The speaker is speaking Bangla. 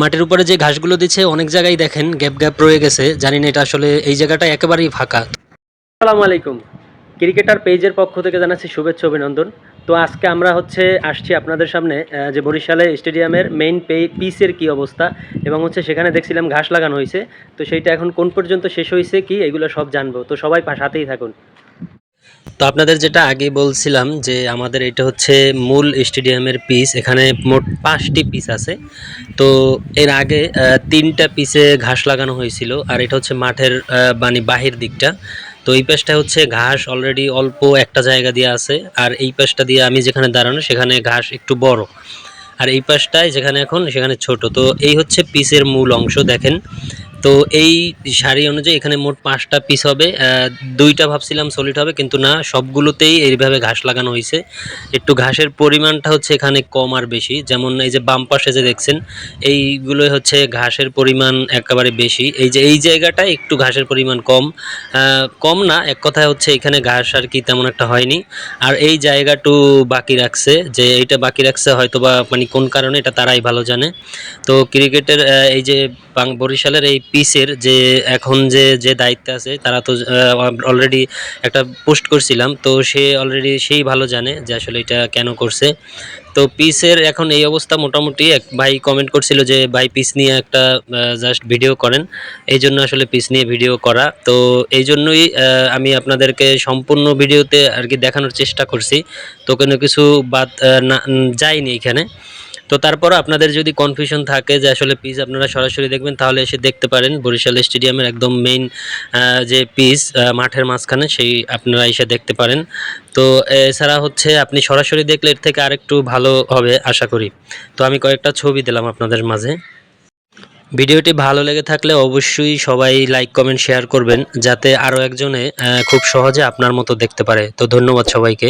মাটির উপরে যে ঘাসগুলো দিচ্ছে, অনেক জায়গায় দেখেন গ্যাপ গ্যাপ রয়ে গেছে। জানি না এটা আসলে এই জায়গাটা একেবারেই ফাঁকা। আসসালামু আলাইকুম। ক্রিকেটার পেজের পক্ষ থেকে জানাচ্ছি শুভেচ্ছা, অভিনন্দন। তো আজকে আমরা হচ্ছে আসছি আপনাদের সামনে যে বরিশালে স্টেডিয়ামের মেইন পে পিসের কি অবস্থা এবং হচ্ছে সেখানে দেখছিলাম ঘাস লাগানো হয়েছে। তো সেইটা এখন কোন পর্যন্ত শেষ হয়েছে কি, এগুলো সব জানব। তো সবাই সাথেই থাকুন। তো আপনাদের যেটা আগে বলছিলাম যে আমাদের এটা হচ্ছে মূল স্টেডিয়ামের পিস এখানে মোট পাঁচটি পিস আছে। তো এর আগে তিনটা পিসে ঘাস লাগানো হয়েছিল, আর এটা হচ্ছে মাঠের মানে বাহির দিকটা। তো এই পাশটা হচ্ছে ঘাস অলরেডি অল্প একটা জায়গা দিয়ে আছে, আর এই পাশটা দিয়ে আমি যেখানে দাঁড়ানো, সেখানে ঘাস একটু বড়। আর এই পাশটায় যেখানে এখন, সেখানে ছোট। তো এই হচ্ছে পিসের মূল অংশ, দেখেন। তো এই সারি অনুযায়ী এখানে মোট পাঁচটা পিস হবে দুইটা ভাবছিলাম সলিড হবে, কিন্তু না, সবগুলোতেই এইভাবে ঘাস লাগানো হয়েছে। একটু ঘাসের পরিমাণটা হচ্ছে এখানে কম আর বেশি। যেমন এই যে বাম পাশে যে দেখছেন, এইগুলোই হচ্ছে ঘাসের পরিমাণ একেবারে বেশি। এই যে, এই জায়গাটা একটু ঘাসের পরিমাণ কম। কম না, এক কথায় হচ্ছে এখানে ঘাস আর কি তেমন একটা হয়নি। আর এই জায়গাটু বাকি রাখছে, যে এইটা বাকি রাখছে হয়তো বা মানে কোন কারণে, এটা তারাই ভালো জানে। তো ক্রিকেটের এই যে বরিশালের এই পিসের যে এখন যে যে দায়িত্বে আছে, তারা তো অলরেডি একটা পোস্ট করছিলাম, তো সে অলরেডি সেই ভালো জানে যে আসলে এটা কেন করছে। তো পিসের এখন এই অবস্থা মোটামুটি, এক ভাই কমেন্ট করছিল যে, ভাই, পিস নিয়ে একটা জাস্ট ভিডিও করেন। এই জন্য আসলে পিস নিয়ে ভিডিও করা। তো এই জন্যই আমি আপনাদেরকে সম্পূর্ণ ভিডিওতে আর কি দেখানোর চেষ্টা করছি। তো কোনো কিছু বাদ না যায়নি এখানে। তো তারপর আপনাদের যদি কনফিউশন থাকে যে আসলে পিস আপনারা সরাসরি দেখবেন, তাহলে এসে দেখতে পারেন বরিশাল স্টেডিয়ামের একদম মেইন যে পিস মাঠের মাঝখানে, সেই আপনারা এসে দেখতে পারেন। তো, এছাড়া হচ্ছে আপনি সরাসরি দেখলে এর থেকে আরেকটু ভালো হবে, আশা করি। তো আমি কয়েকটা ছবি দিলাম আপনাদের মাঝে। ভিডিওটি ভালো লেগে থাকলে অবশ্যই সবাই লাইক কমেন্ট শেয়ার করবেন, যাতে আরও একজনে খুব সহজে আপনার মতো দেখতে পারে। তো ধন্যবাদ সবাইকে।